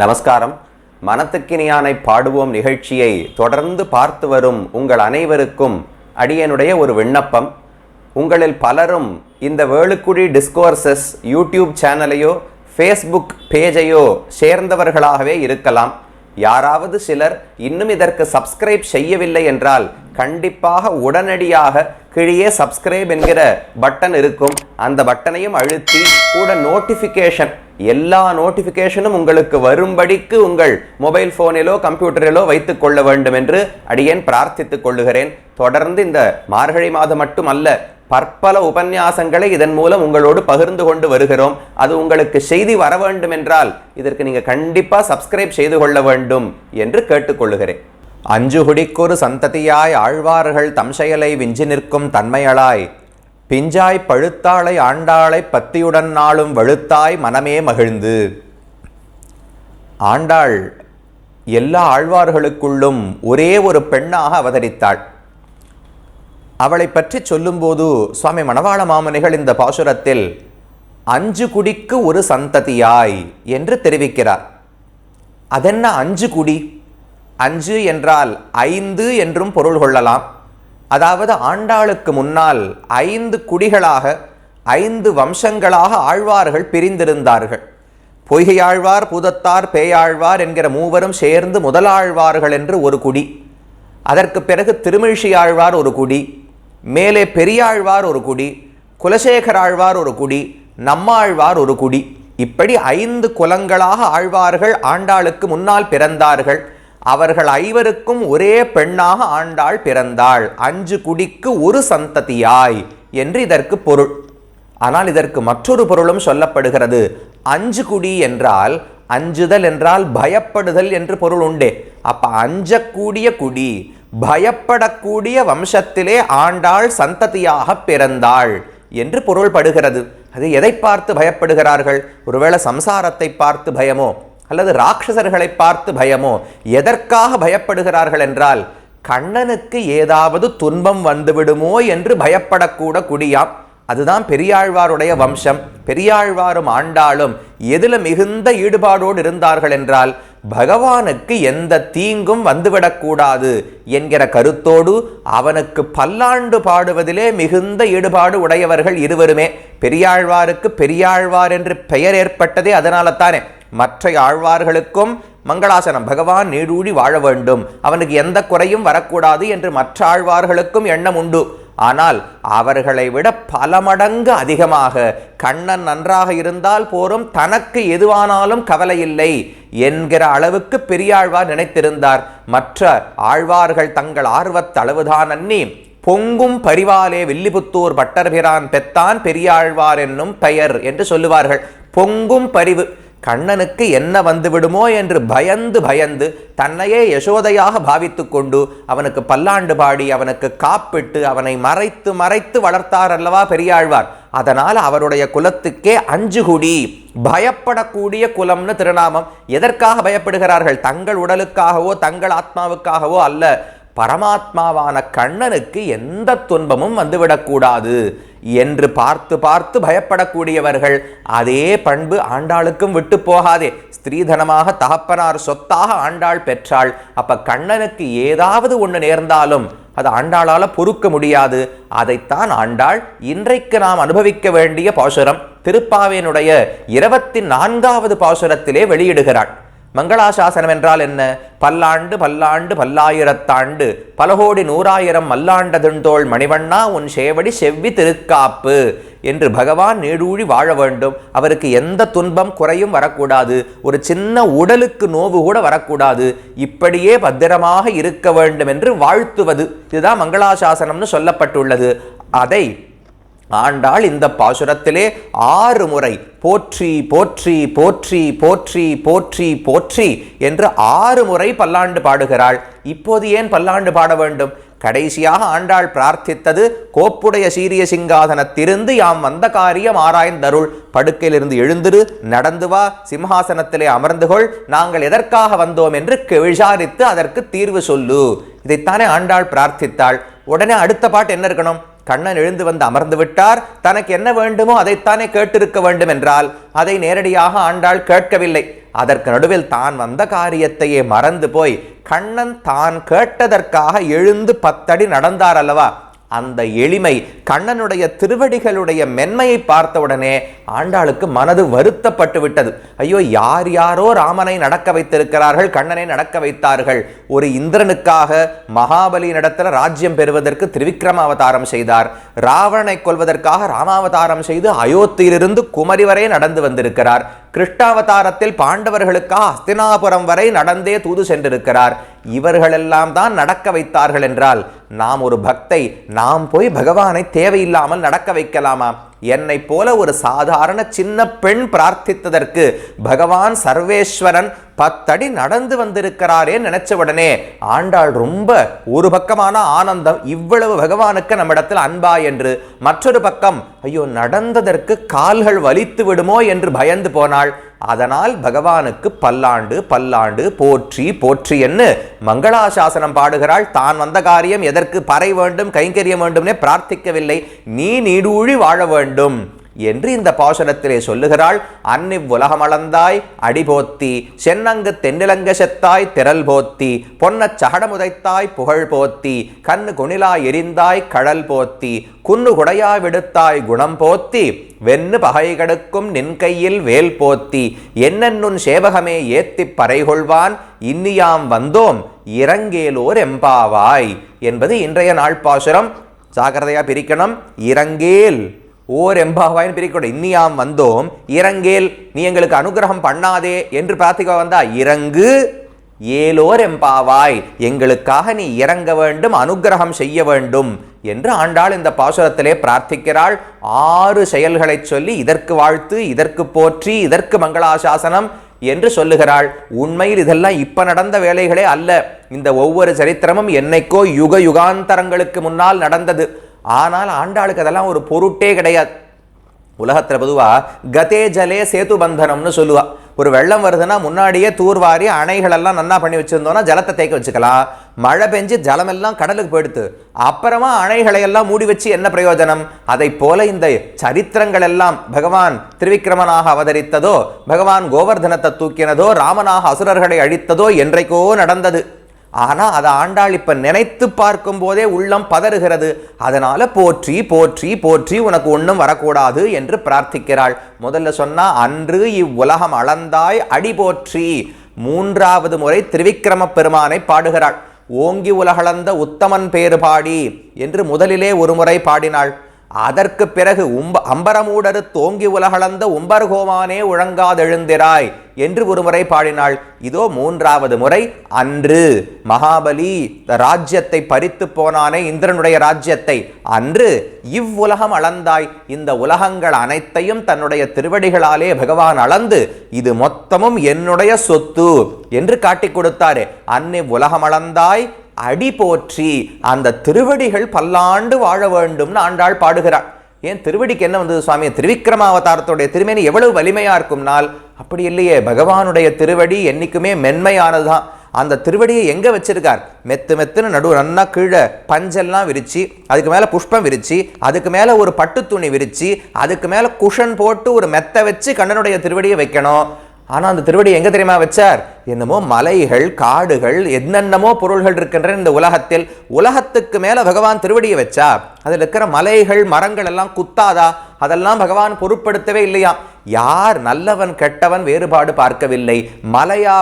நமஸ்காரம். மனத்துக்கினியானை பாடுவோம் நிகழ்ச்சியை தொடர்ந்து பார்த்து வரும் உங்கள் அனைவருக்கும் அடியனுடைய ஒரு விண்ணப்பம். உங்களில் பலரும் இந்த வேளுக்குடி டிஸ்கோர்சஸ் யூடியூப் சேனலையோ ஃபேஸ்புக் பேஜையோ சேர்ந்தவர்களாகவே இருக்கலாம். யாராவது சிலர் இன்னும் இதற்கு சப்ஸ்கிரைப் செய்யவில்லை என்றால் கண்டிப்பாக உடனடியாக கீழே சப்ஸ்கிரைப் என்கிற பட்டன் இருக்கும். அந்த பட்டனையும் அழுத்தி கூட நோட்டிஃபிகேஷன் எல்லா நோட்டிஃபிகேஷனும் உங்களுக்கு வரும்படிக்கு உங்கள் மொபைல் ஃபோனிலோ கம்ப்யூட்டரிலோ வைத்துக் கொள்ள வேண்டும் என்று அடியேன் பிரார்த்தித்துக் கொள்ளுகிறேன். தொடர்ந்து இந்த மார்கழி மாதம் மட்டுமல்ல பற்பல உபன்யாசங்களை இதன் மூலம் உங்களோடு பகிர்ந்து கொண்டு வருகிறோம். அது உங்களுக்கு செய்தி வர வேண்டும் என்றால் இதற்கு நீங்கள் கண்டிப்பாக சப்ஸ்கிரைப் செய்து கொள்ள வேண்டும் என்று கேட்டுக்கொள்ளுகிறேன். அஞ்சு குடிக்கொரு சந்ததியாய் ஆழ்வார்கள் தம் செயலை விஞ்சி நிற்கும் தன்மையளாய். பிஞ்சாய் பழுத்தாளை ஆண்டாளை பத்தியுடன் நாளும் வழுத்தாய் மனமே மகிழ்ந்து. ஆண்டாள் எல்லா ஆழ்வார்களுக்குள்ளும் ஒரே ஒரு பெண்ணாக அவதரித்தாள். அவளை பற்றி சொல்லும்போது சுவாமி மணவாள மாமுனிகள் இந்த பாசுரத்தில் அஞ்சு குடிக்கு ஒரு சந்ததியாய் என்று தெரிவிக்கிறார். அதென்ன அஞ்சு குடி? அஞ்சு என்றால் ஐந்து என்றும் பொருள் கொள்ளலாம். அதாவது ஆண்டாளுக்கு முன்னால் ஐந்து குடிகளாக ஐந்து வம்சங்களாக ஆழ்வார்கள் பிரிந்திருந்தார்கள். பொய்கையாழ்வார் பூதத்தார் பேயாழ்வார் என்கிற மூவரும் சேர்ந்து முதலாழ்வார்கள் என்று ஒரு குடி. அதற்கு பிறகு திருமிழ்ச்சி ஆழ்வார் ஒரு குடி. மேலே பெரியாழ்வார் ஒரு குடி குலசேகராழ்வார் ஒரு குடி நம்மாழ்வார் ஒரு குடி. இப்படி ஐந்து குலங்களாக ஆழ்வார்கள் ஆண்டாளுக்கு முன்னால் பிறந்தார்கள். அவர்கள் ஐவருக்கும் ஒரே பெண்ணாக ஆண்டாள் பிறந்தாள். அஞ்சு குடிக்கு ஒரு சந்ததியாய் என்று இதற்கு பொருள். ஆனால் இதற்கு மற்றொரு பொருளும் சொல்லப்படுகிறது. அஞ்சு குடி என்றால் அஞ்சுதல் என்றால் பயப்படுதல் என்று பொருள் உண்டே. அப்ப அஞ்சக்கூடிய குடி பயப்படக்கூடிய வம்சத்திலே ஆண்டாள் சந்ததியாக பிறந்தாள் என்று பொருள்படுகிறது. அது எதை பார்த்து பயப்படுகிறார்கள்? ஒருவேளை சம்சாரத்தை பார்த்து பயமோ? அல்லது ராட்சசர்களை பார்த்து பயமோ? எதற்காக பயப்படுகிறார்கள் என்றால் கண்ணனுக்கு ஏதாவது துன்பம் வந்துவிடுமோ என்று பயப்படக்கூட குடியாம். அதுதான் பெரியாழ்வாருடைய வம்சம். பெரியாழ்வாரும் ஆண்டாளும் எதில் மிகுந்த ஈடுபாடோடு இருந்தார்கள் என்றால் பகவானுக்கு எந்த தீங்கும் வந்துவிடக்கூடாது என்கிற கருத்தோடு அவனுக்கு பல்லாண்டு பாடுவதிலே மிகுந்த ஈடுபாடு உடையவர்கள் இருவருமே. பெரியாழ்வாருக்கு பெரியாழ்வார் என்று பெயர் ஏற்பட்டதே அதனால தானே மற்ற ஆழ்வார்களுக்கும் மங்களாசனம் பகவான் நீடூழி வாழ வேண்டும். அவனுக்கு எந்த குறையும் வரக்கூடாது என்று மற்ற ஆழ்வார்களுக்கும் எண்ணம் உண்டு. ஆனால் அவர்களை விட பல மடங்கு அதிகமாக கண்ணன் நன்றாக இருந்தால் போரும் தனக்கு எதுவானாலும் கவலையில்லை என்கிற அளவுக்கு பெரியாழ்வார் நினைத்திருந்தார். மற்ற ஆழ்வார்கள் தங்கள் ஆர்வத்தளவுதான் அன்னி பொங்கும் பரிவாலே வில்லிபுத்தூர் பட்டர்பிரான் பெத்தான் பெரியாழ்வார் என்னும் பெயர் என்று சொல்லுவார்கள். பொங்கும் பரிவு கண்ணனுக்கு என்ன வந்துவிடுமோ என்று பயந்து பயந்து தன்னையே யசோதையாக பாவித்து கொண்டு அவனுக்கு பல்லாண்டு பாடி அவனுக்கு காப்பிட்டு அவனை மறைத்து மறைத்து வளர்த்தார் அல்லவா பெரியாழ்வார். அதனால் அவருடைய குலத்துக்கே அஞ்சு குடி. பயப்படக்கூடிய குலம்னு திருநாமம். எதற்காக பயப்படுகிறார்கள்? தங்கள் உடலுக்காகவோ தங்கள் ஆத்மாவுக்காகவோ அல்ல. பரமாத்மாவான கண்ணனுக்கு எந்த துன்பமும் வந்துவிடக்கூடாது என்று பார்த்து பார்த்து பயப்படக்கூடியவர்கள் அதே பண்பு ஆண்டாளுக்கும் விட்டு போகாதே. ஸ்திரீதனமாக தகப்பனார் சொத்தாக ஆண்டாள் பெற்றாள். அப்ப கண்ணனுக்கு ஏதாவது ஒன்று நேர்ந்தாலும் அது ஆண்டாளால் பொறுக்க முடியாது. அதைத்தான் ஆண்டாள் இன்றைக்கு நாம் அனுபவிக்க வேண்டிய பாசுரம். திருப்பாவேனுடைய இருபத்தி நான்காவது பாசுரத்திலே வெளியிடுகிறாள். மங்களாசாசனம் என்றால் என்ன? பல்லாண்டு பல்லாண்டு பல்லாயிரத்தாண்டு பலகோடி நூறாயிரம் மல்லாண்டதுண்டோள் மணிவண்ணா உன் சேவடி செவ்வி திருக்காப்பு என்று பகவான் நீடூழி வாழ வேண்டும். அவருக்கு எந்த துன்பம் குறையும் வரக்கூடாது. ஒரு சின்ன உடலுக்கு நோவு கூட வரக்கூடாது. இப்படியே பத்திரமாக இருக்க வேண்டும் என்று வாழ்த்துவது. இதுதான் மங்களாசாசனம்னு சொல்லப்பட்டுள்ளது. அதை ஆண்டாள் இந்த பாசுரத்திலே ஆறு முறை போற்றி போற்றி போற்றி போற்றி போற்றி போற்றி என்று ஆறு முறை பல்லாண்டு பாடுகிறாள். இப்போது ஏன் பல்லாண்டு பாட வேண்டும்? கடைசியாக ஆண்டாள் பிரார்த்தித்தது கோப்புடைய சீரிய சிங்காதனத்திலிருந்து யாம் வந்த காரியம் ஆராய்ந்தருள் படுக்கையிலிருந்து எழுந்திரு நடந்து வா சிம்ஹாசனத்திலே அமர்ந்து கொள். நாங்கள் எதற்காக வந்தோம் என்று விசாரித்து அதற்கு தீர்வு சொல்லு. இதைத்தானே ஆண்டாள் பிரார்த்தித்தாள். உடனே அடுத்த பாட்டு என்ன இருக்கணும்? கண்ணன் எழுந்து வந்து அமர்ந்து விட்டார். தனக்கு என்ன வேண்டுமோ அதைத்தானே கேட்டிருக்க வேண்டும் என்றால் அதை நேரடியாக ஆண்டாள் கேட்கவில்லை. அதற்கு நடுவில் தான் வந்த காரியத்தையே மறந்து போய் கண்ணன் தான் கேட்டதற்காக எழுந்து பத்தடி நடந்தார் அல்லவா? அந்த எளிமை கண்ணனுடைய திருவடிகளுடைய மென்மையை பார்த்தவுடனே ஆண்டாளுக்கு மனது வருத்தப்பட்டு விட்டது. ஐயோ யார் யாரோ ராமனை நடக்க வைத்திருக்கிறார்கள் கண்ணனை நடக்க வைத்தார்கள். ஒரு இந்திரனுக்காக மகாபலி நடத்துல ராஜ்யம் பெறுவதற்கு திருவிக்ரம அவதாரம் செய்தார். ராவணனை கொல்வதற்காக ராமாவதாரம் செய்து அயோத்தியிலிருந்து குமரி வரை நடந்து வந்திருக்கிறார். கிருஷ்ணாவதாரத்தில் பாண்டவர்களுக்காக அஸ்தினாபுரம் வரை நடந்தே தூது சென்றிருக்கிறார். இவர்களெல்லாம் தான் நடக்க வைத்தார்கள் என்றால் நாம் ஒரு பக்தை நாம் போய் பகவானை தேவையில்லாமல் நடக்க வைக்கலாமா? என்னை போல ஒரு சாதாரண சின்ன பெண் பிரார்த்தித்ததற்கு பகவான் சர்வேஸ்வரன் பத்தடி நடந்து வந்திருக்கிறாரே நினைச்ச உடனே ஆண்டாள் ரொம்ப ஒரு பக்கமான ஆனந்தம் இவ்வளவு பகவானுக்கு நம்மிடத்தில் அன்பா என்று மற்றொரு பக்கம் ஐயோ நடந்ததற்கு கால்கள் வலித்து விடுமோ? என்று பயந்து போனாள். அதனால் பகவானுக்கு பல்லாண்டு பல்லாண்டு போற்றி போற்றி என்று மங்களாசாசனம் பாடுகிறாள். தான் வந்த காரியம் எதற்கு பறை வேண்டும் கைங்கரியம் வேண்டும்னே பிரார்த்திக்கவில்லை. நீ நீடூழி வாழ வேண்டும். என்று இந்த பாசுரத்திலே சொல்லுகிறாள். அன்னிவ் உலகமளந்தாய் அடிபோத்தி சென்னங்கு தென்னிலங்க செத்தாய் திரல் போத்தி பொன்னச் சகடமுதைத்தாய் புகழ் போத்தி கண்ணு குணிலா எரிந்தாய் கடல் போத்தி குன்னு குடையா விடுத்தாய் குணம் போத்தி வென்னு பகை கடுக்கும் நின் கையில் வேல் போத்தி என்னென்னுன் சேவகமே ஏத்திப் பறைகொள்வான் இன்னியாம் வந்தோம் இறங்கேலோர் எம்பாவாய் என்பது இன்றைய நாள் பாசுரம். ஜாக்கிரதையா பிரிக்கணும். இறங்கேல். ஓர் எம்பாவாயின் பிரிக்கணும் இன்னியாம் வந்தோம். இறங்கேல் நீ எங்களுக்கு அனுகிரகம் பண்ணாதே என்று பிரார்த்திக்க வந்தா இறங்கு ஏலோர் எம்பாவாய். எங்களுக்காக நீ இறங்க வேண்டும் அனுகிரகம் செய்ய வேண்டும் என்று ஆண்டாள் இந்த பாசுரத்திலே பிரார்த்திக்கிறாள். ஆறு செயல்களைச் சொல்லி இதற்கு வாழ்த்து இதற்கு போற்றி இதற்கு மங்களாசாசனம் என்று சொல்லுகிறாள். உண்மையில் இதெல்லாம் இப்ப நடந்த வேலைகளே அல்ல. இந்த ஒவ்வொரு சரித்திரமும் என்னைக்கோ யுக யுகாந்தரங்களுக்கு முன்னால் நடந்தது. ஆனால் ஆண்டாளுக்கு அதெல்லாம் ஒரு பொருட்டே கிடையாது. உலகத்தில் பொதுவாக கதே ஜலே சேது பந்தனம்னு சொல்லுவாள் ஒரு வெள்ளம் வருதுன்னா முன்னாடியே தூர்வாரி அணைகளெல்லாம் நல்லா பண்ணி வச்சுருந்தோன்னா ஜலத்தை தேக்க வச்சுக்கலாம். மழை பெஞ்சு ஜலமெல்லாம் கடலுக்கு போயிடுத்து. அப்புறமா அணைகளை எல்லாம் மூடி வச்சு என்ன பிரயோஜனம்? அதை போல இந்த சரித்திரங்கள் எல்லாம் பகவான் திருவிக்கிரமனாக அவதரித்ததோ பகவான் கோவர்தனத்தை தூக்கினதோ ராமனாக அசுரர்களை அழித்ததோ என்றைக்கோ நடந்தது. ஆனால் அதை ஆண்டாள் இப்போ நினைத்து பார்க்கும் போதே உள்ளம் பதறுகிறது. அதனால் போற்றி போற்றி போற்றி உனக்கு ஒன்றும் வரக்கூடாது என்று பிரார்த்திக்கிறாள். முதல்ல சொன்னால் அன்று இவ்வுலகம் அளந்தாய் அடி போற்றி. மூன்றாவது முறை திருவிக்கிரம பெருமானை பாடுகிறாள். ஓங்கி உலகளந்த உத்தமன் பேறு பாடி என்று முதலிலே ஒரு முறை பாடினாள். அதற்கு பிறகு உம்ப அம்பரமூடரு தோங்கி உலகளந்த உம்பர்கோமானே உழங்காதெழுந்திராய் என்று ஒரு முறை பாடினாள். இதோ மூன்றாவது முறை. அன்று மகாபலி ராஜ்யத்தை பறித்து போனானே இந்திரனுடைய ராஜ்யத்தை. அன்று இவ்வுலகம் அளந்தாய். இந்த உலகங்கள் அனைத்தையும் தன்னுடைய திருவடிகளாலே பகவான் அளந்து இது மொத்தமும் என்னுடைய சொத்து என்று காட்டிக் கொடுத்தாரு. அன்னி உலகம் அளந்தாய் அடி போற்றி அந்த திருவடிகள் பல்லாண்டு வாழ வேண்டும்னு ஆண்டாள் பாடுகிறாள். ஏன் திருவடிக்கு என்ன வந்தது சுவாமி? திருவிக்ரமாவதாரத்துடைய திருமேனி எவ்வளவு வலிமையாக இருக்கும்னால் அப்படி இல்லையே பகவானுடைய திருவடி என்றைக்குமே மென்மையானதுதான். அந்த திருவடியை எங்கே வச்சிருக்கார்? மெத்து மெத்துன்னு நடு நன்னா கீழே பஞ்செல்லாம் விரித்து அதுக்கு மேலே புஷ்பம் விரித்து அதுக்கு மேலே ஒரு பட்டு துணி விரித்து அதுக்கு மேலே குஷன் போட்டு ஒரு மெத்தை வச்சு கண்ணனுடைய திருவடியை வைக்கணும். ஆனால் அந்த திருவடி எங்கே தெரியுமா வச்சார்? என்னமோ மலைகள் காடுகள் என்னென்னமோ பொருள்கள் இருக்கின்ற இந்த உலகத்தில். உலகத்துக்கு மேலே பகவான் திருவடியை வச்சா அதில் இருக்கிற மலைகள் மரங்கள் எல்லாம் குத்தாதா? அதெல்லாம் பகவான் பொருட்படுத்தவே இல்லையா? யார் நல்லவன் கெட்டவன் வேறுபாடு பார்க்கவில்லை. மலையா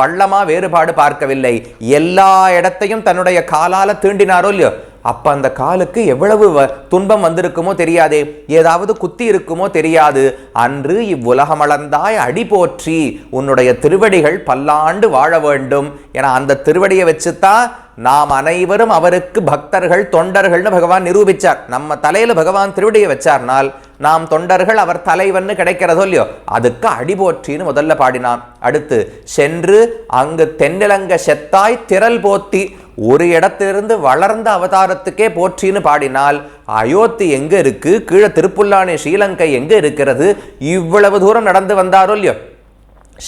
பள்ளமா வேறுபாடு பார்க்கவில்லை. எல்லா இடத்தையும் தன்னுடைய காலால் தீண்டினாரோ இல்லையோ? அப்ப அந்த காலுக்கு எவ்வளவு வ- துன்பம் வந்திருக்குமோ தெரியாதே. ஏதாவது குத்தி இருக்குமோ தெரியாது. அன்று இவ்வுலகமளந்தாய் அடி போற்றி உன்னுடைய திருவடிகள் பல்லாண்டு வாழ வேண்டும். என அந்த திருவடியை வச்சுத்தான் நாம் அனைவரும் அவருக்கு பக்தர்கள் தொண்டர்கள்னு பகவான் நிரூபிச்சார். நம்ம தலையில பகவான் திருவடியை வச்சார்னால் நாம் தொண்டர்கள் அவர் தலைவன்னு கிடைக்கிறதோ இல்லையோ அதுக்கு அடிபோற்றின்னு முதல்ல பாடினான். அடுத்து சென்று அங்கு தென்னிலங்க செத்தாய் திரள் போத்தி ஒரு இடத்திலிருந்து வளர்ந்த அவதாரத்துக்கே போற்றின்னு பாடினால் அயோத்தி எங்க இருக்கு? கீழே திருப்புல்லானி ஸ்ரீலங்கை எங்க இருக்கிறது? இவ்வளவு தூரம் நடந்து வந்தாரோ இல்லையோ?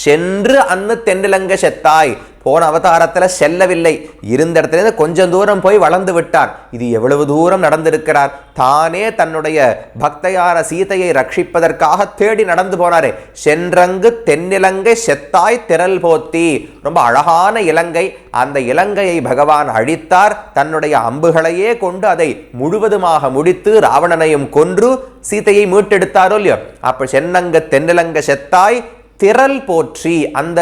சென்று அன்னு தென்னிலங்க செத்தாய். போன அவதாரத்தில் செல்லவில்லை. இருந்த இடத்துல கொஞ்சம் தூரம் போய் வளர்ந்து விட்டார். இது எவ்வளவு தூரம் நடந்திருக்கிறார்? தானே தன்னுடைய பக்தையான சீதையை ரட்சிப்பதற்காக தேடி நடந்து போனாரு. சென்றங்கு தென்னிலங்கை செத்தாய் திரல் போத்தி. ரொம்ப அழகான இலங்கை. அந்த இலங்கையை பகவான் அழித்தார். தன்னுடைய அம்புகளையே கொண்டு அதை முழுவதுமாக முடித்து ராவணனையும் கொன்று சீதையை மீட்டெடுத்தாரோ இல்லையோ? அப்ப சென்னங்க தென்னிலங்க செத்தாய் திரள் போற்றி. அந்த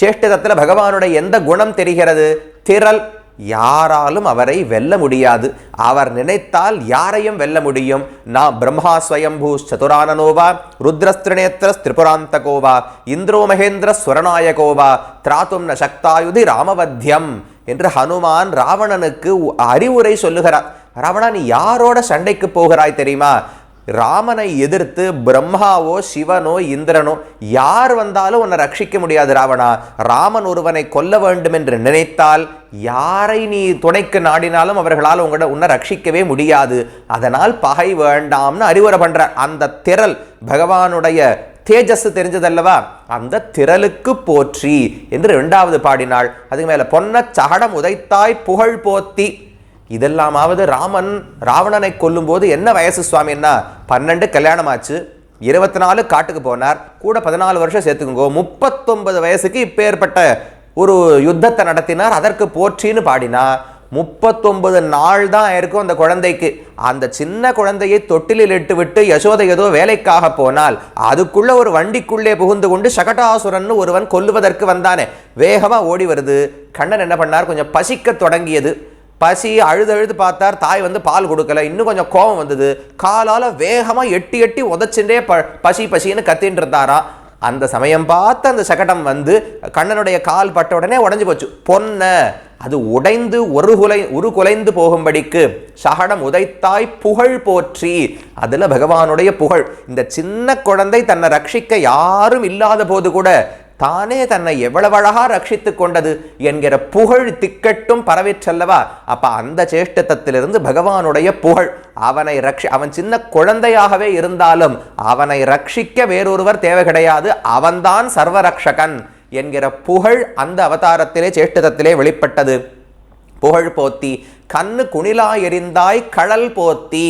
சேஷ்டதத்தில் பகவானுடைய எந்த குணம் தெரிகிறது? திரள் யாராலும் அவரை வெல்ல முடியாது. அவர் நினைத்தால் யாரையும் வெல்ல முடியும். நான் பிரம்மா ஸ்வயம்பூ சதுரானனோவா ருத்ரஸ்திரிநேத்திர திரிபுராந்தகோவா இந்திரோ மகேந்திர சுரநாயகோவா திராத்தும் ந சக்தாயுதி ராமவத்தியம் என்று ஹனுமான் ராவணனுக்கு அறிவுரை சொல்லுகிறார். ராவணா நீ யாரோட சண்டைக்கு போகிறாய் தெரியுமா? ராமனை எதிர்த்து பிரம்மாவோ சிவனோ இந்திரனோ யார் வந்தாலும் உன்னை ரட்சிக்க முடியாது ராவணா. ராமன் ஒருவனை கொல்ல வேண்டும் என்று நினைத்தால் யாரை நீ துணைக்கு நாடினாலும் அவர்களால் உங்கள உன்னை ரட்சிக்கவே முடியாது. அதனால் பகை வேண்டாம்னு அறிவுரை பண்ற அந்த திரள் பகவானுடைய தேஜஸ் தெரிஞ்சதல்லவா? அந்த திரளுக்கு போற்றி என்று இரண்டாவது பாடினாள். அதுக்கு மேல பொன்ன சகடம் உதைத்தாய் புகழ் போத்தி இதெல்லாமாவது ராமன் ராவணனை கொல்லும்போது என்ன வயசு சுவாமின்னா? பன்னெண்டு கல்யாணம் ஆச்சு இருபத்தி நாலு காட்டுக்கு போனார். கூட பதினாலு வருஷம் சேர்த்துக்குங்கோ. முப்பத்தொன்பது வயசுக்கு இப்போ ஏற்பட்ட ஒரு யுத்தத்தை நடத்தினார். அதற்கு போற்றின்னு பாடினா முப்பத்தொன்பது நாள் தான் இருக்கும் அந்த குழந்தைக்கு. அந்த சின்ன குழந்தையை தொட்டிலில் இட்டு விட்டு யசோதை ஏதோ வேலைக்காக போனால் அதுக்குள்ள ஒரு வண்டிக்குள்ளே புகுந்து கொண்டு சகடாசுரன் ஒருவன் கொல்லுவதற்கு வந்தானே. வேகமாக ஓடி வருது. கண்ணன் என்ன பண்ணார்? கொஞ்சம் பசிக்க தொடங்கியது. பசி அழுது அழுது பார்த்தார். தாய் வந்து பால் கொடுக்கல. இன்னும் கொஞ்சம் கோபம் வந்தது. காலால் வேகமாக எட்டி எட்டி உதச்சுட்டே ப பசி பசின்னு கத்தின்னு இருந்தாரா அந்த சமயம் பார்த்து அந்த சகடம் வந்து கண்ணனுடைய கால் பட்ட உடனே உடஞ்சி போச்சு. பொன்ன அது உடைந்து ஒரு குலை ஒரு குலைந்து போகும்படிக்கு சகடம் உதைத்தாய் புகழ் போற்றி. அதில் பகவானுடைய புகழ். இந்த சின்ன குழந்தை தன்னை ரட்சிக்க யாரும் இல்லாத போது கூட தானே தன்னை எவ்வளவு அழகா கொண்டது என்கிற புகழ் திக்கட்டும் பரவிற்றல்லவா அப்ப அந்த சேஷ்டத்திலிருந்து பகவானுடைய புகழ். அவனை ரட்சி அவன் சின்ன குழந்தையாகவே இருந்தாலும் அவனை ரட்சிக்க வேறொருவர் தேவை கிடையாது. அவன்தான் சர்வரக்ஷகன் என்கிற புகழ் அந்த அவதாரத்திலே சேஷ்டத்திலே வெளிப்பட்டது. புகழ் போத்தி கண்ணு குணிலா எரிந்தாய் கழல் போத்தி.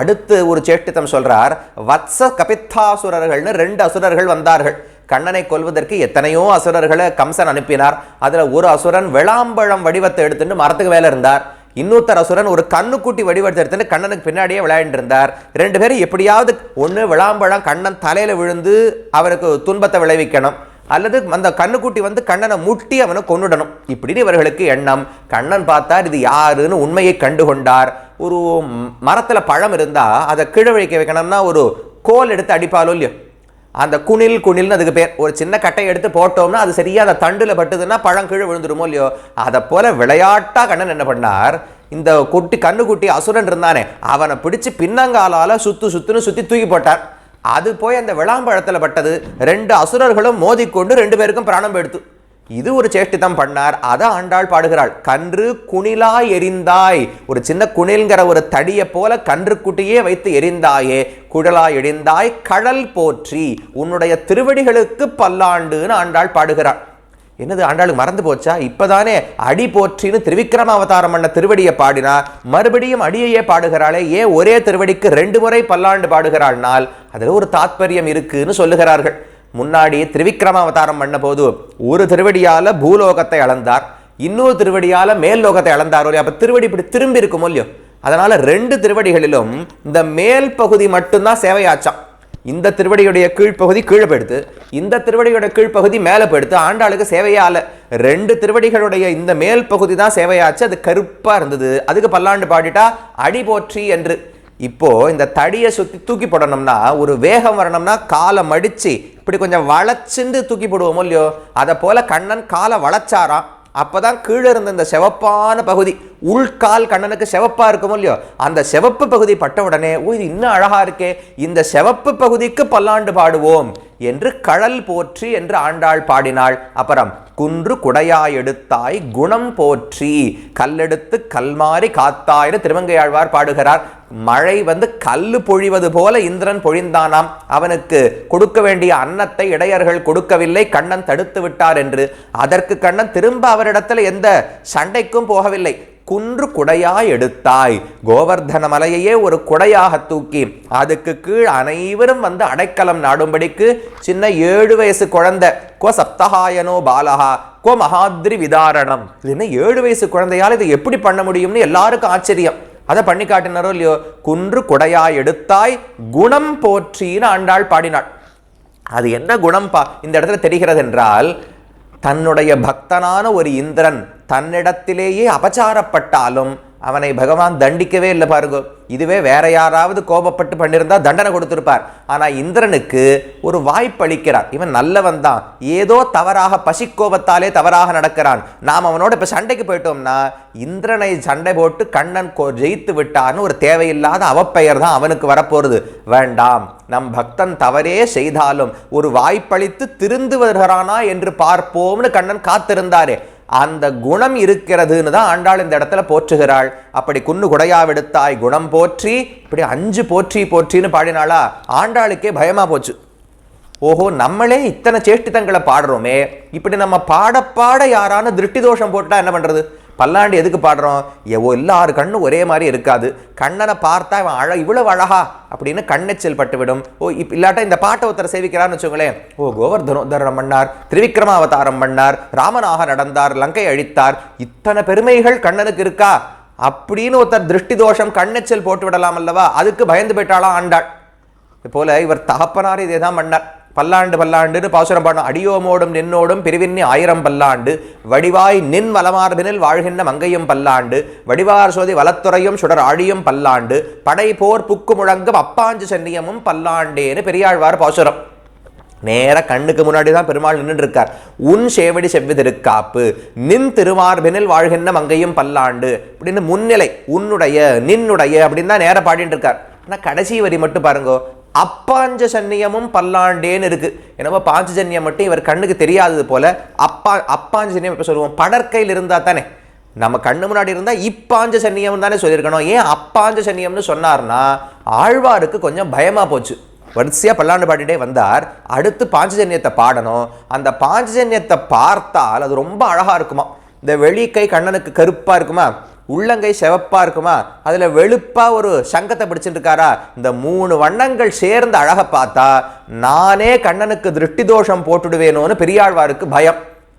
அடுத்து ஒரு சேஷ்டித்தம் சொல்றார் வத்ச கபித்தாசுரர்கள்னு ரெண்டு அசுரர்கள் வந்தார்கள். கண்ணனை கொல்வதற்கு எத்தனையோ அசுரர்களை கம்சன் அனுப்பினார். அதில் ஒரு அசுரன் விளாம்பழம் வடிவத்தை எடுத்துட்டு மரத்துக்கு வேலை இருந்தார். இன்னொருத்தர் அசுரன் ஒரு கண்ணுக்குட்டி வடிவத்தை எடுத்துட்டு கண்ணனுக்கு பின்னாடியே விளையாண்டு இருந்தார். ரெண்டு பேரும் எப்படியாவது ஒன்று விளாம்பழம் கண்ணன் தலையில் விழுந்து அவருக்கு துன்பத்தை விளைவிக்கணும். அல்லது அந்த கண்ணுக்குட்டி வந்து கண்ணனை முட்டி அவனை கொன்னுடணும். இப்படின்னு இவர்களுக்கு எண்ணம். கண்ணன் பார்த்தார் இது யாருன்னு உண்மையை கண்டுகொண்டார். ஒரு மரத்தில் பழம் இருந்தால் அதை கீழே வைக்க வைக்கணும்னா ஒரு கோல் எடுத்து அடிப்பாலோ இல்லையோ? அந்த குணில் குணில்னு அதுக்கு பேர். ஒரு சின்ன கட்டையை எடுத்து போட்டோம்னா அது சரியாக அந்த தண்டில் பட்டுதுன்னா பழம் கீழே விழுந்துருமோ இல்லையோ? அதை போல விளையாட்டாக கண்ணன் என்ன பண்ணார்? இந்த குட்டி கண்ணுக்குட்டி அசுரன் இருந்தானே அவனை பிடிச்சு பின்னங்காலால் சுத்து சுத்துன்னு சுற்றி தூக்கி போட்டார். அது போய் அந்த விளாம்பழத்தில் பட்டது. ரெண்டு அசுரர்களும் மோதிக்கொண்டு ரெண்டு பேருக்கும் பிராணம் எடுத்து இது ஒரு சேஷ்டிதம் பண்ணார் அதை ஆண்டாள் பாடுகிறாள். கன்று குணிலா எரிந்தாய். ஒரு சின்ன குணில்ங்கிற ஒரு தடியை போல கன்று குட்டியே வைத்து எரிந்தாயே. குழலா எரிந்தாய் கடல் போற்றி உன்னுடைய திருவடிகளுக்கு பல்லாண்டுன்னு ஆண்டாள் பாடுகிறாள். என்னது ஆண்டாளுக்கு மறந்து போச்சா? இப்போதானே அடி போற்றின்னு திருவிக்ரம அவதாரம் பண்ண திருவடியை பாடினா மறுபடியும் அடியையே பாடுகிறாளே. ஏன் ஒரே திருவடிக்கு ரெண்டு முறை பல்லாண்டு பாடுகிறாள்னால் அதில் ஒரு தாத்பரியம் இருக்குன்னு சொல்லுகிறார்கள். முன்னாடி திருவிக்ரம அவதாரம் பண்ணபோது ஒரு திருவடியால் பூலோகத்தை அளந்தார். இன்னொரு திருவடியால் மேல் லோகத்தை அளந்தாரோ இல்லையா அப்போ திருவடி இப்படி திரும்பி இருக்குமோ இல்லையோ? அதனால் ரெண்டு திருவடிகளிலும் இந்த மேல் பகுதி மட்டும்தான் சேவையாச்சாம். இந்த திருவடியுடைய கீழ்ப்பகுதி கீழே போயிடுத்து இந்த திருவடியோட கீழ்ப்பகுதி மேலே போயிடுத்து ஆண்டாளுக்கு சேவையால ரெண்டு திருவடிகளுடைய இந்த மேல் பகுதி தான் சேவையாச்சு அது கருப்பாக இருந்தது. அதுக்கு பல்லாண்டு பாடிட்டா அடி போற்றி என்று. இப்போது இந்த தடியை சுற்றி தூக்கி போடணும்னா ஒரு வேகம் வரணும்னா காலை மடித்து இப்படி கொஞ்சம் வளைச்சுண்டு தூக்கி போடுவோமோ இல்லையோ? அதை போல் கண்ணன் காலை வளைச்சாராம். அப்பதான் கீழே இருந்த இந்த சிவப்பான பகுதி உள்கால் கண்ணனுக்கு சிவப்பா இருக்குமோ இல்லையோ? அந்த சிவப்பு பகுதி பட்ட உடனே ஓ இது இன்னும் அழகா இருக்கே இந்த செவப்பு பகுதிக்கு பல்லாண்டு பாடுவோம் என்று கழல் போற்றி என்று ஆண்டாள் பாடினாள். அப்புறம் குன்று குடையாய் எடுத்தாய் குணம் போற்றி கல்லெடுத்து கல்மாறி காத்தாயிரு திருமங்கையாழ்வார் பாடுகிறார். மழை வந்து கல்லு பொழிவது போல இந்திரன் பொழிந்தானாம். அவனுக்கு கொடுக்க வேண்டிய அன்னத்தை இடையர்கள் கொடுக்கவில்லை கண்ணன் தடுத்து விட்டார் என்று. அதற்கு கண்ணன் திரும்ப அவரிடத்தில் எந்த சண்டைக்கும் போகவில்லை. குன்று குடையாய் எடுத்தாய். கோவர்தன மலையையே ஒரு குடையாக தூக்கி அதுக்கு கீழ் அனைவரும் வந்து அடைக்கலம் நாடும்படிக்கு சின்ன ஏழு வயசு குழந்தை கோ சப்தகாயனோ பாலகா கோ மகாத்ரி விதாரணம். இது என்ன ஏழு வயசு குழந்தையால் இதை எப்படி பண்ண முடியும்னு எல்லாருக்கும் ஆச்சரியம். அதை பண்ணி காட்டினாரோ இல்லையோ? குன்று குடையாய் எடுத்தாய் குணம் போற்றின்னு ஆண்டாள் பாடினாள். அது என்ன குணம் பா இந்த இடத்துல தெரிகிறது என்றால் தன்னுடைய பக்தனான ஒரு இந்திரன் தன்னிடத்திலேயே அபச்சாரப்பட்டாலும் அவனை பகவான் தண்டிக்கவே இல்லை பாருங்க. இதுவே வேற யாராவது கோபப்பட்டு பண்ணியிருந்தா தண்டனை கொடுத்துருப்பார். ஆனால் இந்திரனுக்கு ஒரு வாய்ப்பு அளிக்கிறார். இவன் நல்லவன் தான். ஏதோ தவறாக பசிக்கோபத்தாலே தவறாக நடக்கிறான். நாம் அவனோட இப்போ சண்டைக்கு போயிட்டோம்னா இந்திரனை சண்டை போட்டு கண்ணன் கோ- ஜெயித்து விட்டான்னு ஒரு தேவையில்லாத அவப்பெயர் தான் அவனுக்கு வரப்போகிறது வேண்டாம். நம் பக்தன் தவறே செய்தாலும் ஒரு வாய்ப்பளித்து திருந்து வருகிறானா என்று பார்ப்போம்னு கண்ணன் காத்திருந்தாரே. அந்த குணம் இருக்கிறதுன்னு தான் ஆண்டாள் இந்த இடத்துல போற்றுகிறாள். அப்படி குன்னு குடையாவெடுத்தாய் குணம் போற்றி இப்படி அஞ்சு போற்றி போற்றின்னு பாடினாளா ஆண்டாளுக்கே பயமா போச்சு. ஓஹோ நம்மளே இத்தனை சேஷ்டிதங்களை பாடுறோமே இப்படி நம்ம பாட பாட யாரான திருஷ்டி தோஷம் போட்டா என்ன பண்றது? பல்லாண்டு எதுக்கு பாடுறோம்? எவோ எல்லாரு கண்ணும் ஒரே மாதிரி இருக்காது. கண்ணனை பார்த்தா இவன் அழ இவ்வளவு அழகா? அப்படின்னு கண்ணெச்சல் பட்டுவிடும். ஓ இப் இல்லாட்டா இந்த பாட்டை ஒருத்தர் சேவிக்கிறான்னு வச்சுங்களேன் ஓ கோவர்தனோதரம் பண்ணார் திரிவிக்ரம அவதாரம் பண்ணார் ராமனாக நடந்தார் லங்கை அழித்தார். இத்தனை பெருமைகள் கண்ணனுக்கு இருக்கா? அப்படின்னு ஒருத்தர் திருஷ்டி தோஷம் கண்ணெச்சல் போட்டு விடலாம் அல்லவா? அதுக்கு பயந்து போயிட்டாலாம் ஆண்டாள். போல இவர் தகப்பனார் இதே தான் பண்ணார் பல்லாண்டு பல்லாண்டுன்னு பாசுரம் பாடம் அடியோமோடும் நின்னோடும் பிரிவின்னி ஆயிரம் பல்லாண்டு. வடிவாய் நின் வளமார்பினில் வாழ்கின்ற மங்கையும் பல்லாண்டு. வடிவார் சோதி வலத்துறையும் சுடர் ஆழியும் பல்லாண்டு. படை போர் புக்கு முழங்கும் அப்பாஞ்சு சென்னியமும் பல்லாண்டேன்னு பெரியாழ்வார் பாசுரம். நேர கண்ணுக்கு முன்னாடி தான் பெருமாள் நின்றுட்டு இருக்கார் உன் சேவடி செவ்வி திருக்காப்பு நின் திருமார்பினில் வாழ்கின்ற மங்கையும் பல்லாண்டு. அப்படின்னு முன்னிலை உன்னுடைய நின்னுடைய அப்படின்னு தான் நேர பாடிட்டு இருக்கார் ஆனால் கடைசி வரி மட்டும் பாருங்க. அப்பாஞ்ச சன்னியமும் பல்லாண்டேன்னு இருக்கு. என்னமோ பாஞ்சஜன்யம் மட்டும் இவர் கண்ணுக்கு தெரியாதது போல அப்பா அப்பாஞ்சன்யம் இப்போ சொல்லுவோம்? படற்கையில் இருந்தால் தானே. நம்ம கண்ணு முன்னாடி இருந்தால் இப்பாஞ்ச சன்னியம் தானே சொல்லியிருக்கணும். ஏன் அப்பாஞ்ச சன்னியம்னு சொன்னார்னா ஆழ்வாருக்கு கொஞ்சம் பயமாக போச்சு. வரிசையாக பல்லாண்டு பாடிட்டே வந்தார். அடுத்து பாஞ்சஜன்யத்தை பாடணும். அந்த பாஞ்சஜன்யத்தை பார்த்தால் அது ரொம்ப அழகாக இருக்குமா? இந்த வெளிக்கை கண்ணனுக்கு கருப்பாக இருக்குமா? உள்ளங்கை சிவப்பா இருக்குமா? அதுல வெளுப்பா ஒரு சங்கத்தை பிடிச்சிட்டு இருக்காரா இந்த மூணு வண்ணங்கள் சேர்ந்து அழக பார்த்தா நானே கண்ணனுக்கு திருஷ்டி தோஷம் போட்டுடுவேனோன்னு பெரியாழ்வாருக்கு பயம்.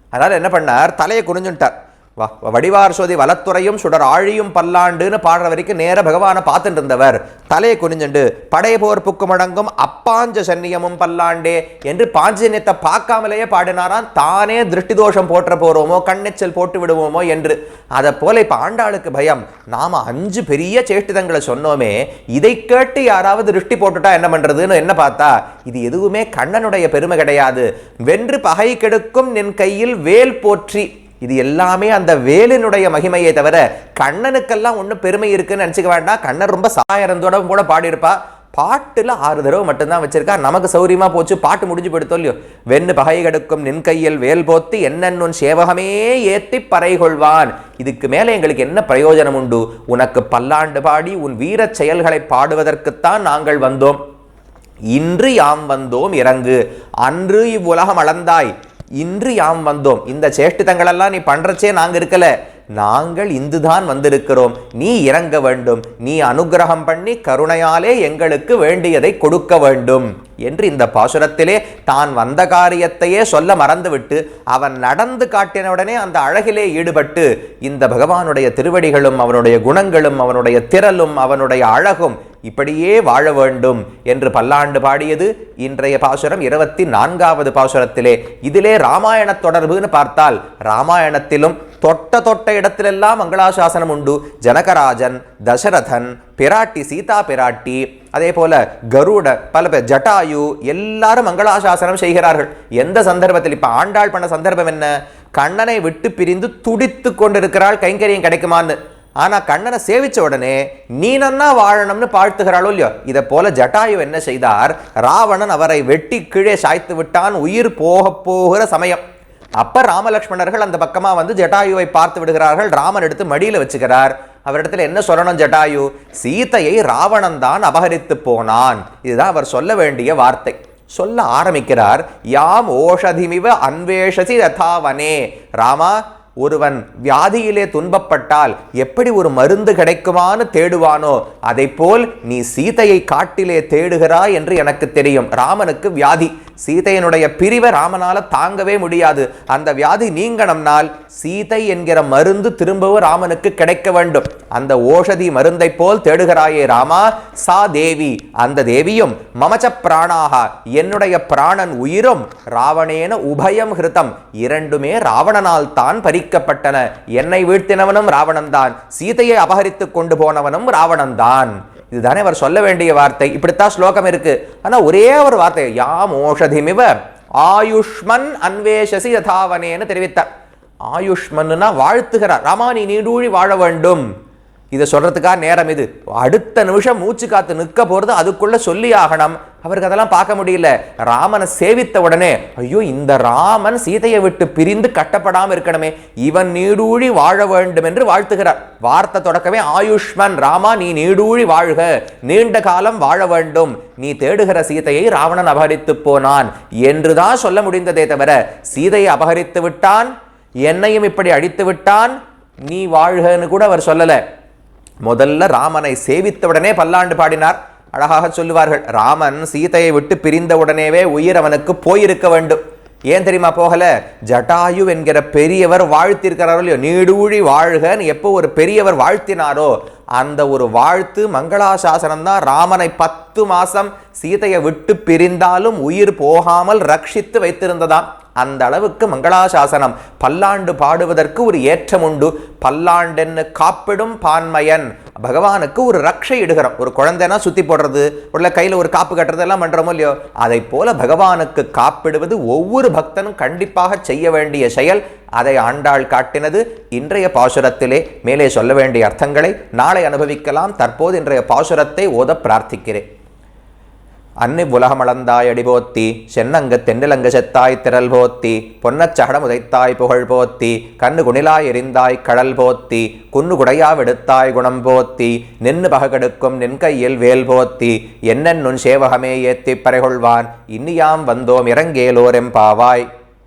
அதனால என்ன பண்ணார்? தலையை குறிஞ்சுட்டார் வா வடிவார் சோதி வலத்துறையும் சுடர் ஆழியும் பல்லாண்டுன்னு பாடுற வரைக்கும் நேர பகவானை பார்த்துட்டு இருந்தவர் தலையை குனிஞ்சுண்டு படை போர் புக்கு மடங்கும் அப்பாஞ்ச சன்னியமும் பல்லாண்டே என்று பாஞ்சன்யத்தை பார்க்காமலேயே பாடினாராம். தானே திருஷ்டி தோஷம் போற்ற போறோமோ கண்ணெச்சல் போட்டு விடுவோமோ என்று. அதை போல இப்போ ஆண்டாளுக்கு பயம். நாம அஞ்சு பெரிய சேஷ்டிதங்களை சொன்னோமே இதை கேட்டு யாராவது திருஷ்டி போட்டுட்டா என்ன பண்றதுன்னு என்ன பார்த்தா இது எதுவுமே கண்ணனுடைய பெருமை கிடையாது. வென்று பகை கெடுக்கும் நின் கையில் வேல் போற்றி இது எல்லாமே அந்த வேலினுடைய மகிமையை தவிர கண்ணனுக்கெல்லாம் ஒன்றும் பெருமை இருக்குன்னு நினச்சிக்க வேண்டாம். கண்ணன் ரொம்ப சாயரந்தோட கூட பாடியிருப்பா. பாட்டில் ஆறு தடவை மட்டும்தான் வச்சிருக்கா. நமக்கு சௌரியமாக போச்சு. பாட்டு முடிஞ்சு போயிடுத்தோ இல்லையோ? வெண்ணு பகை கடுக்கும் நின் கையில் வேல் போத்து என்னென்னு சேவகமே ஏற்றி பறை கொள்வான் இதுக்கு மேலே எங்களுக்கு என்ன பிரயோஜனம் உண்டு? உனக்கு பல்லாண்டு பாடி உன் வீரச் செயல்களை பாடுவதற்குத்தான் நாங்கள் வந்தோம். இன்று யாம் வந்தோம் இறங்கு. அன்று இவ்வுலகம் அளந்தாய். இன்று யாம் வந்தோம். இந்த சேஷ்டிதங்களெல்லாம் நீ பண்றச்சே நாங்க இருக்கல. நாங்கள் இந்துதான் வந்திருக்கிறோம். நீ இறங்க வேண்டும். நீ அனுக்கிரகம் பண்ணி கருணையாலே எங்களுக்கு வேண்டியதை கொடுக்க வேண்டும். என்று இந்த பாசுரத்திலே தான் வந்த காரியத்தையே சொல்ல மறந்துவிட்டு அவன் நடந்து காட்டின உடனே அந்த அழகிலே ஈடுபட்டு இந்த பகவானுடைய திருவடிகளும் அவனுடைய குணங்களும் அவனுடைய திரளும் அவனுடைய அழகும் இப்படியே வாழ வேண்டும் என்று பல்லாண்டு பாடியது இன்றைய பாசுரம் இருபத்தி நான்காவது பாசுரத்திலே. இதிலே ராமாயண தொடர்புன்னு பார்த்தால் ராமாயணத்திலும் தொட்ட தொட்ட இடத்திலெல்லாம் மங்களாசாசனம் உண்டு. ஜனகராஜன் தசரதன் பிராட்டி சீதா பிராட்டி அதே போல கருட பல பேர் ஜட்டாயு எல்லாரும் மங்களாசாசனம் செய்கிறார்கள். எந்த சந்தர்ப்பத்தில்? இப்போ ஆண்டாள் பண்ண சந்தர்ப்பம் என்ன? கண்ணனை விட்டு பிரிந்து துடித்து கொண்டிருக்கிறாள் கைங்கரியம் கிடைக்குமான்னு. ஆனால் கண்ணனை சேவித்த உடனே நீ நன்னா வாழணும்னு பாழ்த்துகிறாளோ இல்லையோ? இதை போல ஜட்டாயு என்ன செய்தார்? ராவணன் அவரை வெட்டி கீழே சாய்த்து விட்டான் உயிர் போக போகிற சமயம். அப்போ ராமலக்ஷ்மணர்கள் அந்த பக்கமாக வந்து ஜட்டாயுவை பார்த்து விடுகிறார்கள். ராமன் எடுத்து மடியில் வச்சுக்கிறார். அவரிடத்துல என்ன சொல்லணும் ஜட்டாயு? சீதையை ராவணன் தான் அபகரித்து போனான். இதுதான் அவர் சொல்ல வேண்டிய வார்த்தை. சொல்ல ஆரம்பிக்கிறார் யாம் ஓஷதிமிவ அன்வேஷசி யதாவனே ராமா ஒருவன் வியாதியிலே துன்பப்பட்டால் எப்படி ஒரு மருந்து கிடைக்குமான்னு தேடுவானோ அதை போல் நீ சீதையை காட்டிலே தேடுகிறாய் என்று எனக்கு தெரியும். ராமனுக்கு வியாதி. சீதையனுடைய பிரிவை ராமனால் தாங்கவே முடியாது. அந்த வியாதி நீங்கணும்னால் சீதை என்கிற மருந்து திரும்பவும் ராமனுக்கு கிடைக்க வேண்டும். அந்த ஓஷதி மருந்தை போல் தேடுகிறாயே ராமா சா தேவி. அந்த தேவியும் மமச்ச பிராணாக. என்னுடைய பிராணன் உயிரும் ராவணேன உபயம் ஹிருதம். இரண்டுமே ராவணனால் தான் பறிக்கப்பட்டன என்னை வீழ்த்தினவனும் ராவணன் தான் சீதையை அபகரித்து கொண்டு போனவனும் ராவணன் தான் இதுதானே அவர் சொல்ல வேண்டிய வார்த்தை. இப்படித்தான் ஸ்லோகம் இருக்கு. ஆனா ஒரே ஒரு வார்த்தை. யாம் ஓஷதிமிவ ஆயுஷ்மன் அன்வேஷசி யதாவனேன்னு தெரிவித்தார். ஆயுஷ்மன்னா வாழ்த்துகிறார். ராமா நீ நீடூழி வாழ வேண்டும். இதை சொல்றதுக்காக நேரம் இது. அடுத்த நிமிஷம் மூச்சு காத்து நிற்க போறது அதுக்குள்ள சொல்லி ஆகணும் அவருக்கு அதெல்லாம் பார்க்க முடியல. ராமனை சேவித்த உடனே ஐயோ இந்த ராமன் சீதையை விட்டு பிரிந்து கட்டப்படாமல் இருக்கணுமே. இவன் நீடூழி வாழ வேண்டும் என்று வாழ்த்துகிறார். வார்த்தை தொடக்கவே ஆயுஷ்மன் ராமா நீ நீடூழி வாழ்க. நீண்ட காலம் வாழ வேண்டும். நீ தேடுகிற சீதையை ராவணன் அபகரித்து போனான். என்றுதான் சொல்ல முடிந்ததே தவிர சீதையை அபகரித்து விட்டான்? என்னையும் இப்படி அழித்து விட்டான்? நீ வாழ்கன்னு கூட அவர் சொல்லலை. முதல்ல ராமனை சேவித்தவுடனே பல்லாண்டு பாடினார். அழகாக சொல்லுவார்கள் ராமன் சீதையை விட்டு பிரிந்த உடனேவே உயிர் அவனுக்கு போயிருக்க வேண்டும். ஏன் தெரியுமா போகல? ஜட்டாயு என்கிற பெரியவர் வாழ்த்திருக்கிறாரோ இல்லையோ நீடூழி வாழ்கன்னு எப்போ ஒரு பெரியவர் வாழ்த்தினாரோ அந்த ஒரு வாழ்த்து மங்களாசாசனம் தான் ராமனை பத்து மாசம் சீதையை விட்டு பிரிந்தாலும் உயிர் போகாமல் ரட்சித்து வைத்திருந்ததாம். அந்த அளவுக்கு மங்களாசாசனம். பல்லாண்டு பாடுவதற்கு ஒரு ஏற்றம் உண்டு. பல்லாண்டென்னு காப்பிடும் பான்மையன். பகவானுக்கு ஒரு ரக்ஷை இடுகிறோம் ஒரு குழந்தைனா சுத்தி போடுறது உள்ள கையில ஒரு காப்பு கட்டுறது எல்லாம் பண்றோமோ இல்லையோ? அதை போல பகவானுக்கு காப்பிடுவது ஒவ்வொரு பக்தனும் கண்டிப்பாக செய்ய வேண்டிய செயல். அதை ஆண்டாள் காட்டினது இன்றைய பாசுரத்திலே. மேலே சொல்ல வேண்டிய அர்த்தங்களை நாளை அனுபவிக்கலாம். தற்போது இன்றைய பாசுரத்தை ஓத பிரார்த்திக்கிறேன். அன்னி உலகமளந்தாய் அடிபோத்தி சென்னங்க தென்னிலங்கு செத்தாய் திரள் போத்தி பொன்னச்சகடம் உதைத்தாய் புகழ் போத்தி கண்ணு குணிலாய் எரிந்தாய் கடல் போத்தி குன்னு குடையா வெடுத்தாய் குணம் போத்தி நின்னு பககெடுக்கும் நின் கையில் வேல் போத்தி என்னென்னுன் சேவகமே ஏத்திப் பறைகொள்வான் இன்னியாம் வந்தோம் இறங்கேலோரெம்பாவாய்